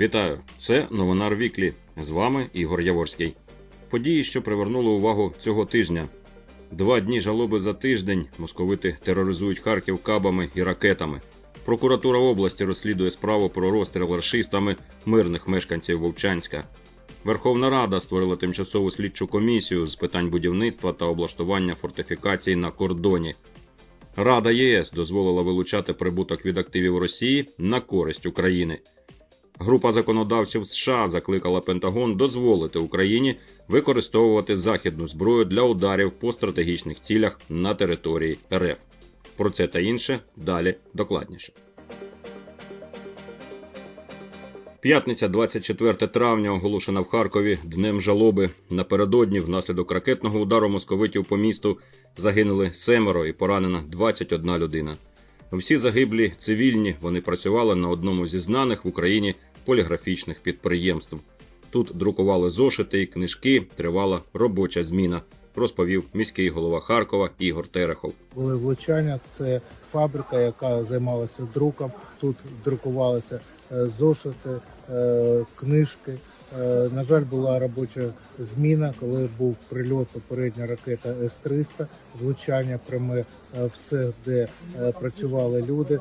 Вітаю! Це Новинар Віклі. З вами Ігор Яворський. Події, що привернули увагу цього тижня. Два дні жалоби за тиждень московити тероризують Харків кабами і ракетами. Прокуратура області розслідує справу про розстріл рашистами мирних мешканців Вовчанська. Верховна Рада створила тимчасову слідчу комісію з питань будівництва та облаштування фортифікацій на кордоні. Рада ЄС дозволила вилучати прибуток від активів Росії на користь України. Група законодавців США закликала Пентагон дозволити Україні використовувати західну зброю для ударів по стратегічних цілях на території РФ. Про це та інше далі докладніше. П'ятниця, 24 травня, оголошена в Харкові днем жалоби. Напередодні, внаслідок ракетного удару московитів по місту, загинули семеро і поранена 21 людина. Всі загиблі цивільні. Вони працювали на одному зі знаних в Україні поліграфічних підприємств. Тут друкували зошити і книжки, тривала робоча зміна, розповів міський голова Харкова Ігор Терехов. були влучання. Це фабрика, яка займалася друком. Тут друкувалися е, зошити, е, книжки. Е, На жаль, була робоча зміна, коли був прильот попередня ракета С-300, влучання пряме в цех, де працювали люди.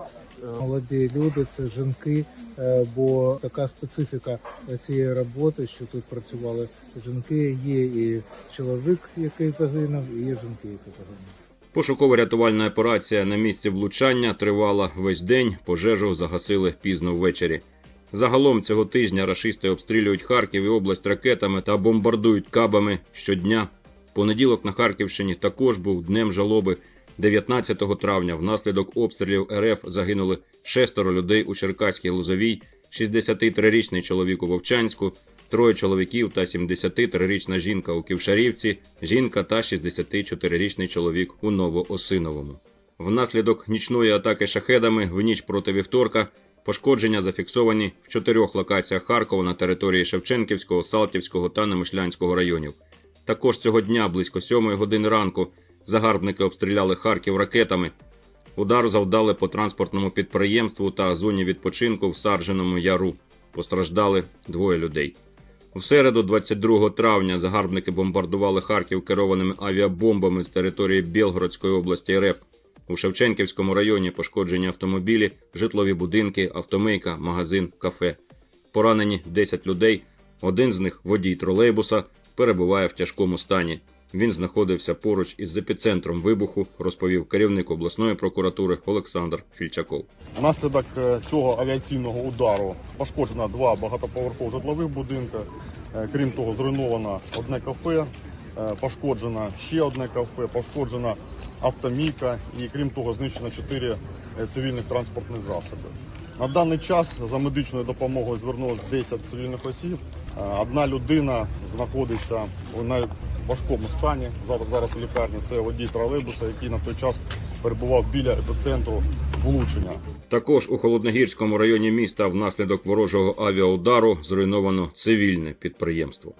Молоді люди, це жінки, е, бо така специфіка цієї роботи, що тут працювали жінки. Є і чоловік, який загинув, і є жінки, які загинули. Пошуково-рятувальна операція на місці влучання тривала весь день. Пожежу загасили пізно ввечері. Загалом цього тижня рашисти обстрілюють Харків і область ракетами та бомбардують кабами щодня. Понеділок на Харківщині також був днем жалоби. 19 травня внаслідок обстрілів РФ загинули шестеро людей у Черкаській Лозовій, 63-річний чоловік у Вовчанську, троє чоловіків та 73-річна жінка у Ківшарівці, жінка та 64-річний чоловік у Новоосиновому. Внаслідок нічної атаки шахедами в ніч проти вівторка пошкодження зафіксовані в чотирьох локаціях Харкова на території Шевченківського, Салтівського та Немишлянського районів. Також цього дня близько сьомої години ранку загарбники обстріляли Харків ракетами. Удар завдали по транспортному підприємству та зоні відпочинку в Сарженому Яру. Постраждали двоє людей. У середу, 22 травня, загарбники бомбардували Харків керованими авіабомбами з території Білгородської області РФ. У Шевченківському районі пошкоджені автомобілі, житлові будинки, автомийка, магазин, кафе. Поранені 10 людей. Один з них, водій тролейбуса, перебуває в тяжкому стані. Він знаходився поруч із епіцентром вибуху, розповів керівник обласної прокуратури Олександр Фільчаков. Внаслідок е, цього авіаційного удару пошкоджено два багатоповерхових житлових будинки. Е, Крім того, зруйновано одне кафе, е, пошкоджено ще одне кафе, пошкоджена автомійка і крім того, знищено чотири цивільних транспортних засоби. На даний час за медичною допомогою звернулося 10 цивільних осіб. Одна людина знаходиться у найважкому стані. Зараз зараз в лікарні це водій тролейбуса, який на той час перебував біля епіцентру влучення. Також у Холодногірському районі міста внаслідок ворожого авіаудару зруйновано цивільне підприємство.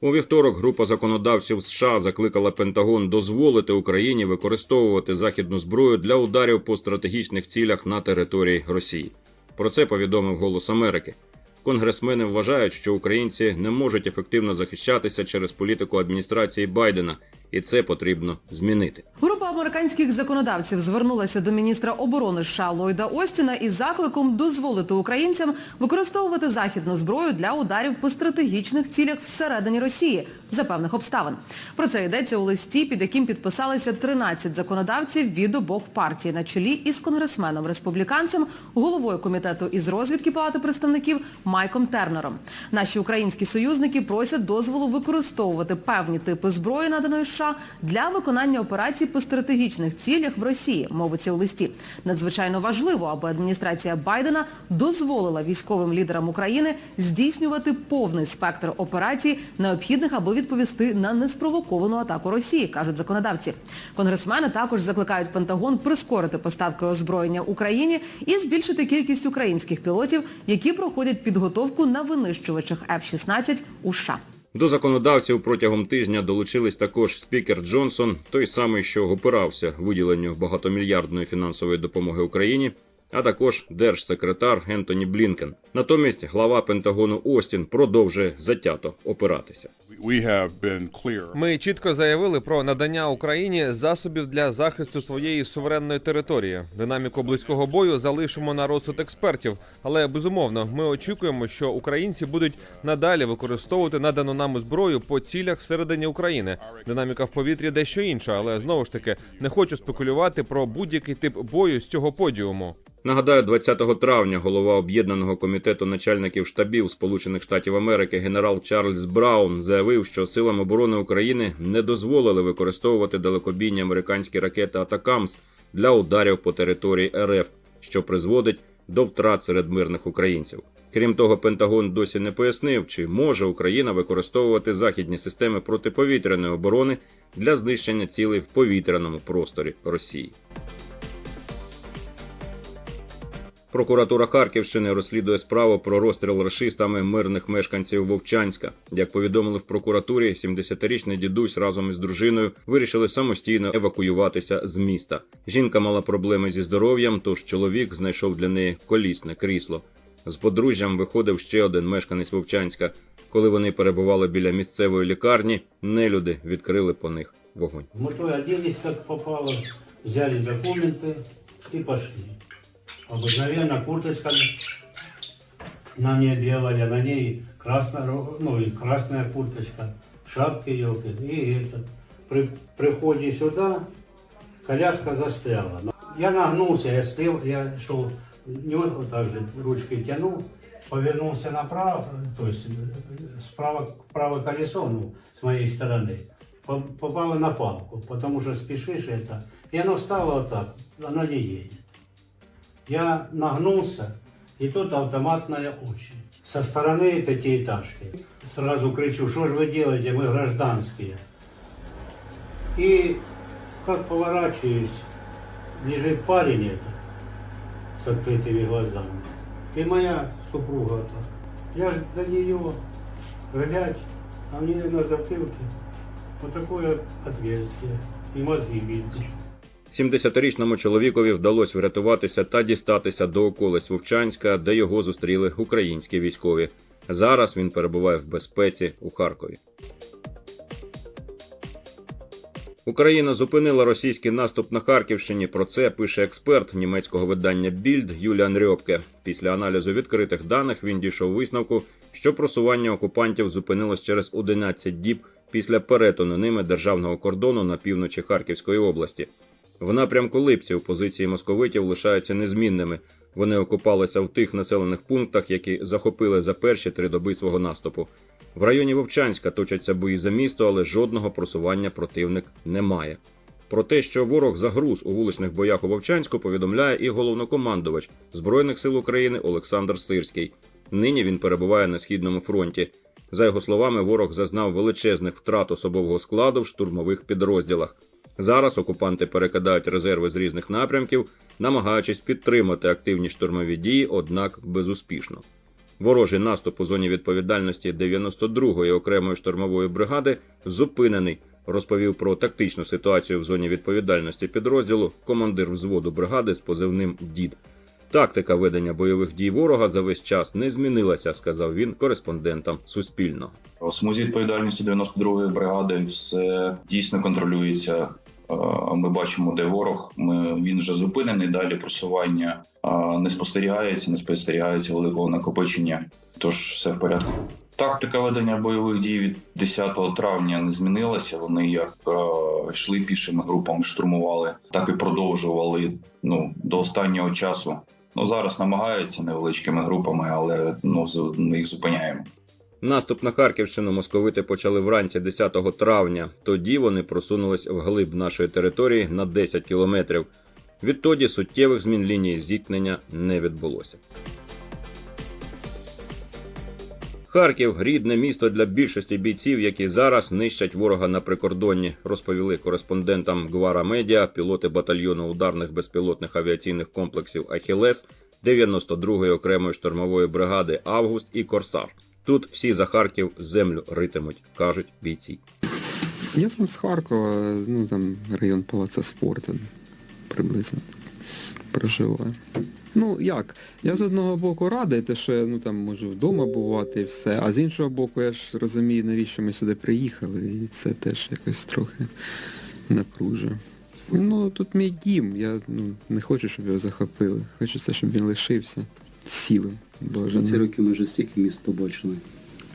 У вівторок група законодавців США закликала Пентагон дозволити Україні використовувати західну зброю для ударів по стратегічних цілях на території Росії. Про це повідомив Голос Америки. Конгресмени вважають, що українці не можуть ефективно захищатися через політику адміністрації Байдена, і це потрібно змінити. Група американських законодавців звернулася до міністра оборони США Ллойда Остіна із закликом дозволити українцям використовувати західну зброю для ударів по стратегічних цілях всередині Росії за певних обставин. Про це йдеться у листі, під яким підписалися 13 законодавців від обох партій на чолі із конгресменом республіканцем, головою комітету із розвідки Палати представників Майком Тернером. Наші українські союзники просять дозволу використовувати певні типи зброї, наданої США, для виконання операцій по стратегічних цілях в Росії, мовиться у листі. Надзвичайно важливо, аби адміністрація Байдена дозволила військовим лідерам України здійснювати повний спектр операцій, необхідних, аби відповісти на неспровоковану атаку Росії, кажуть законодавці. Конгресмени також закликають Пентагон прискорити поставки озброєння Україні і збільшити кількість українських пілотів, які проходять підготовку на винищувачах F-16 у США. До законодавців протягом тижня долучились також спікер Джонсон, той самий, що опирався виділенню багатомільярдної фінансової допомоги Україні, а також держсекретар Ентоні Блінкен. Натомість глава Пентагону Остін продовжує затято опиратися. Ми чітко заявили про надання Україні засобів для захисту своєї суверенної території. Динаміку близького бою залишимо на розсуд експертів, але безумовно ми очікуємо, що українці будуть надалі використовувати надану нам зброю по цілях всередині України. Динаміка в повітрі дещо інша, але знову ж таки не хочу спекулювати про будь-який тип бою з цього подіуму. Нагадаю, 20 травня голова об'єднаного комітету начальників штабів Сполучених Штатів Америки генерал Чарльз Браун заявив, що силам оборони України не дозволили використовувати далекобійні американські ракети Атакамс для ударів по території РФ, що призводить до втрат серед мирних українців. Крім того, Пентагон досі не пояснив, чи може Україна використовувати західні системи протиповітряної оборони для знищення цілей в повітряному просторі Росії. Прокуратура Харківщини розслідує справу про розстріл рашистами мирних мешканців Вовчанська. Як повідомили в прокуратурі, 70-річний дідусь разом із дружиною вирішили самостійно евакуюватися з міста. Жінка мала проблеми зі здоров'ям, тож чоловік знайшов для неї колісне крісло. З подружжям виходив ще один мешканець Вовчанська. Коли вони перебували біля місцевої лікарні, нелюди відкрили по них вогонь. Мы то оделись, как попало, взяли документы и пошли. Обыкновенно курточка на ней белая, на ней красная, ну, и красная курточка, шапки елки. И это. При приходе сюда коляска застряла. Я нагнулся, я слева, я шел, не вот, так же ручкой тянул, повернулся направо, то есть э, справа, правое колесо, ну, с моей стороны, по- попало на палку, потому что спешишь это, и оно встало вот так, оно не едет. Я нагнулся, и тут автоматная очередь. Со стороны пятиэтажки. Сразу кричу, что же вы делаете, мы гражданские. И как поворачиваюсь, лежит парень этот с открытыми глазами. И моя супруга так. Я ж до нее глядь, а мне на затылке вот такое отверстие. И мозги видно. 70-річному чоловікові вдалося врятуватися та дістатися до околиць Вовчанська, де його зустріли українські військові. Зараз він перебуває в безпеці у Харкові. Україна зупинила російський наступ на Харківщині. Про це пише експерт німецького видання Більд Юліан Рьопке. Після аналізу відкритих даних він дійшов висновку, що просування окупантів зупинилось через 11 діб після перетину ними державного кордону на півночі Харківської області. В напрямку Липців позиції московитів лишаються незмінними. Вони окупалися в тих населених пунктах, які захопили за перші три доби свого наступу. В районі Вовчанська точаться бої за місто, але жодного просування противник не має. Про те, що ворог загруз у вуличних боях у Вовчанську, повідомляє і головнокомандувач Збройних сил України Олександр Сирський. Нині він перебуває на східному фронті. За його словами, ворог зазнав величезних втрат особового складу в штурмових підрозділах. Зараз окупанти перекидають резерви з різних напрямків, намагаючись підтримати активні штурмові дії, однак безуспішно. Ворожий наступ у зоні відповідальності 92-ї окремої штурмової бригади зупинений. Розповів про тактичну ситуацію в зоні відповідальності підрозділу командир взводу бригади з позивним Дід. Тактика ведення бойових дій ворога за весь час не змінилася, сказав він кореспондентам Суспільного. Смузі відповідальності 92-ї бригади все дійсно контролюється. Е, Ми бачимо, де ворог. Ми він вже зупинений. Далі просування не спостерігається, не спостерігається великого накопичення. Тож все в порядку. Тактика ведення бойових дій від 10 травня не змінилася. Вони як е, йшли пішими групами, штурмували, так і продовжували ну до останнього часу. Ну зараз намагаються невеличкими групами, але ну ми їх зупиняємо. Наступ на Харківщину московити почали вранці 10 травня. Тоді вони просунулись вглиб нашої території на 10 кілометрів. Відтоді суттєвих змін лінії зіткнення не відбулося. Харків рідне місто для більшості бійців, які зараз нищать ворога на прикордонні, розповіли кореспондентам Гвара Медіа, пілоти батальйону ударних безпілотних авіаційних комплексів Ахілес 92-ї окремої штурмової бригади Август і Корсар. Тут всі за Харків землю ритимуть, кажуть бійці. Я сам з Харкова, ну там район Палаца спорту приблизно проживаю. Ну як? Я з одного боку радий, те, що ну, там можу вдома бувати і все, а з іншого боку, я ж розумію, навіщо ми сюди приїхали, і це теж якось трохи напружує. Ну, тут мій дім, я ну, не хочу, щоб його захопили. Хочеться, щоб він лишився цілим. За ці роки ми вже стільки міст побачили,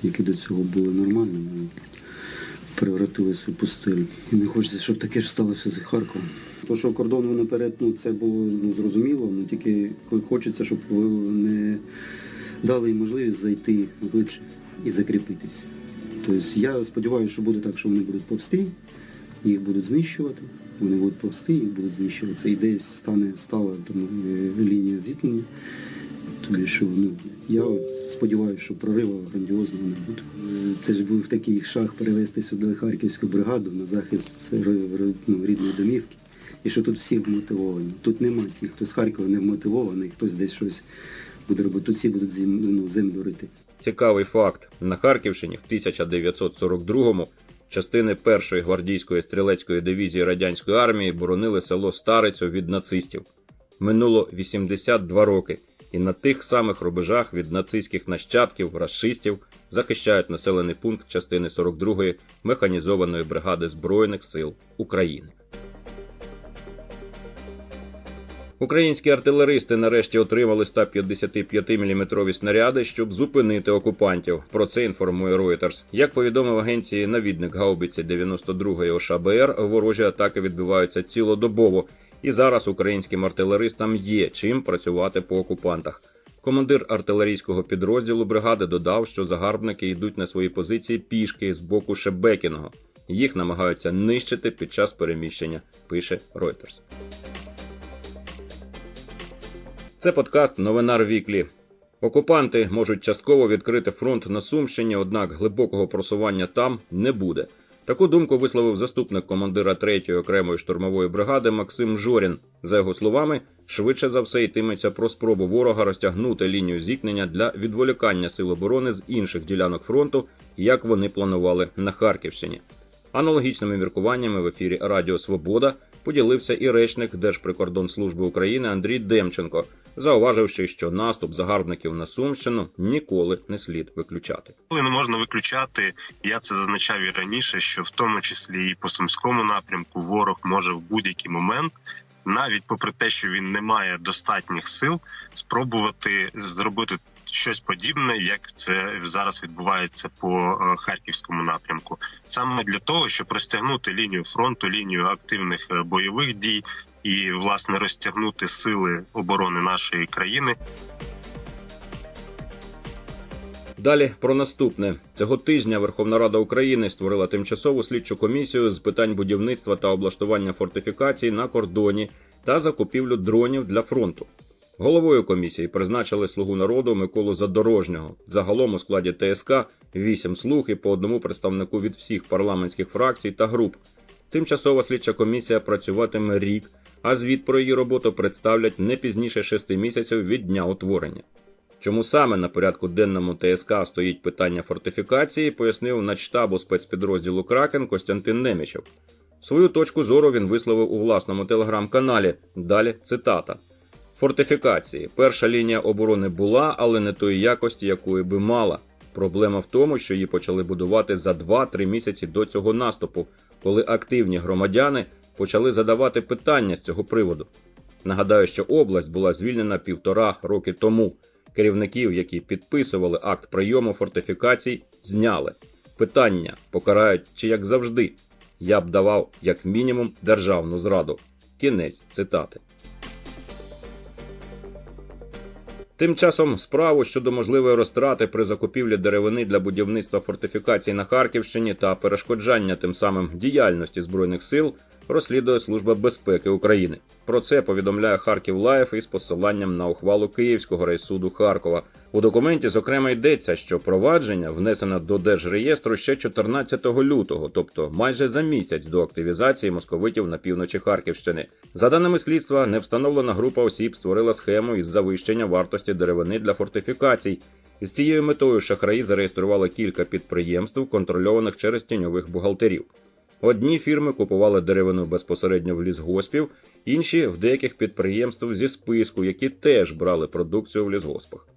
які до цього були нормальними, превратилися в пустелю. І не хочеться, щоб таке ж сталося з Харковом. То, що кордон вони перетнув, це було ну, зрозуміло, ну тільки хочеться, щоб ви не дали їм можливість зайти глибше і закріпитись. Тобто я сподіваюся, що буде так, що вони будуть повсти, їх будуть знищувати, вони будуть повсти, їх будуть знищувати. І десь стане стала там, е, лінія зіткнення. Тобто, що ну, я сподіваюся, що прориву грандіозного не буде. Це ж був такий шаг перевести сюди Харківську бригаду на захист ну, рідної домівки. І що тут всі вмотивовані. Тут нема тих, хто з Харкова не вмотивований, хтось десь щось буде робити. Тут всі будуть ну, землю рити. Цікавий факт: на Харківщині в 1942-му частини першої гвардійської стрілецької дивізії радянської армії боронили село Старицю від нацистів. Минуло 82 роки, і на тих самих рубежах від нацистських нащадків, расистів захищають населений пункт частини 42-ї механізованої бригади Збройних сил України. Українські артилеристи нарешті отримали 155-мм снаряди, щоб зупинити окупантів. Про це інформує Reuters. Як повідомив агенції навідник гаубиці 92-ї ОШБР, ворожі атаки відбуваються цілодобово, і зараз українським артилеристам є чим працювати по окупантах. Командир артилерійського підрозділу бригади додав, що загарбники йдуть на свої позиції пішки з боку Шебекіного. Їх намагаються нищити під час переміщення, пише Reuters. Це подкаст Новинар Віклі. Окупанти можуть частково відкрити фронт на Сумщині, однак глибокого просування там не буде. Таку думку висловив заступник командира 3-ї окремої штурмової бригади Максим Жорін. За його словами, швидше за все йтиметься про спробу ворога розтягнути лінію зіткнення для відволікання сил оборони з інших ділянок фронту, як вони планували на Харківщині. Аналогічними міркуваннями в ефірі Радіо Свобода поділився і речник Держприкордонслужби України Андрій Демченко, зауваживши, що наступ загарбників на Сумщину ніколи не слід виключати. Коли не можна виключати. Я це зазначав і раніше, що в тому числі і по сумському напрямку ворог може в будь-який момент, навіть попри те, що він не має достатніх сил, спробувати зробити щось подібне, як це зараз відбувається по е, харківському напрямку, саме для того, щоб розтягнути лінію фронту, лінію активних е, бойових дій і власне розтягнути сили оборони нашої країни. Далі про наступне цього тижня Верховна Рада України створила тимчасову слідчу комісію з питань будівництва та облаштування фортифікацій на кордоні та закупівлю дронів для фронту. Головою комісії призначили слугу народу Миколу Задорожнього. Загалом у складі ТСК вісім слуг і по одному представнику від всіх парламентських фракцій та груп. Тимчасова слідча комісія працюватиме рік, а звіт про її роботу представлять не пізніше шести місяців від дня утворення. Чому саме на порядку денному ТСК стоїть питання фортифікації, пояснив начштабу спецпідрозділу Кракен Костянтин Немічев. Свою точку зору він висловив у власному телеграм-каналі. Далі цитата. Фортифікації. Перша лінія оборони була, але не тої якості, якої би мала. Проблема в тому, що її почали будувати за 2-3 місяці до цього наступу, коли активні громадяни почали задавати питання з цього приводу. Нагадаю, що область була звільнена півтора роки тому. Керівників, які підписували акт прийому фортифікацій, зняли. Питання покарають чи як завжди. Я б давав як мінімум державну зраду. Кінець цитати. Тим часом справу щодо можливої розтрати при закупівлі деревини для будівництва фортифікацій на Харківщині та перешкоджання тим самим діяльності збройних сил розслідує Служба безпеки України. Про це повідомляє Харків Лайф із посиланням на ухвалу Київського райсуду Харкова. У документі зокрема йдеться, що провадження внесено до держреєстру ще 14 лютого, тобто майже за місяць до активізації московитів на півночі Харківщини. За даними слідства, невстановлена група осіб створила схему із завищення вартості деревини для фортифікацій. Із цією метою шахраї зареєстрували кілька підприємств, контрольованих через тіньових бухгалтерів. Одні фірми купували деревину безпосередньо в лісгоспів, інші в деяких підприємств зі списку, які теж брали продукцію в лісгоспах.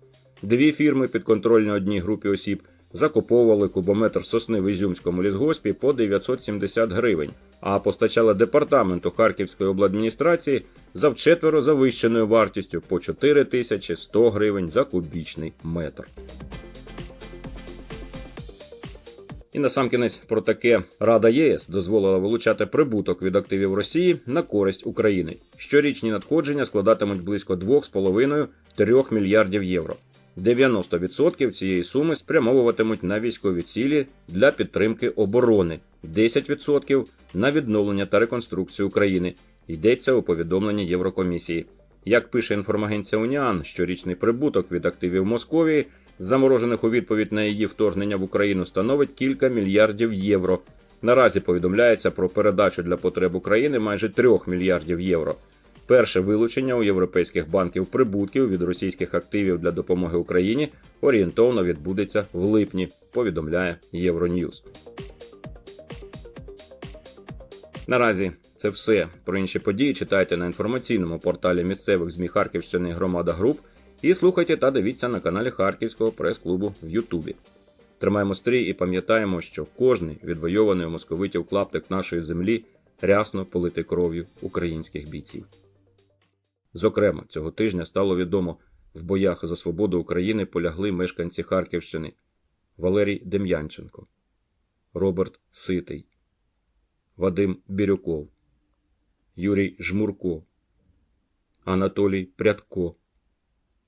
Дві фірми підконтрольні одній групі осіб закуповували кубометр сосни в Ізюмському лісгоспі по 970 гривень, а постачали департаменту Харківської обладміністрації за вчетверо завищеною вартістю по 4100 гривень за кубічний метр. І насамкінець про таке Рада єС дозволила вилучати прибуток від активів Росії на користь України. Щорічні надходження складатимуть близько 2,5-3 мільярдів євро. 90% цієї суми спрямовуватимуть на військові цілі для підтримки оборони, 10% на відновлення та реконструкцію України. Йдеться у повідомленні Єврокомісії. Як пише інформагенція Уніан, щорічний прибуток від активів Московії, заморожених у відповідь на її вторгнення в Україну, становить кілька мільярдів євро. Наразі повідомляється про передачу для потреб України майже 3 мільярдів євро. Перше вилучення у європейських банків прибутків від російських активів для допомоги Україні орієнтовно відбудеться в липні, повідомляє Євроньюз. Наразі це все. Про інші події читайте на інформаційному порталі місцевих ЗМІ Харківщини Громада Груп і слухайте та дивіться на каналі Харківського прес-клубу в Ютубі. Тримаємо стрій і пам'ятаємо, що кожний відвойований у московитів клаптик нашої землі рясно политий кров'ю українських бійців. Зокрема, цього тижня стало відомо, в боях за свободу України полягли мешканці Харківщини Валерій Дем'янченко, Роберт Ситий, Вадим Бірюков, Юрій Жмурко, Анатолій Прядко,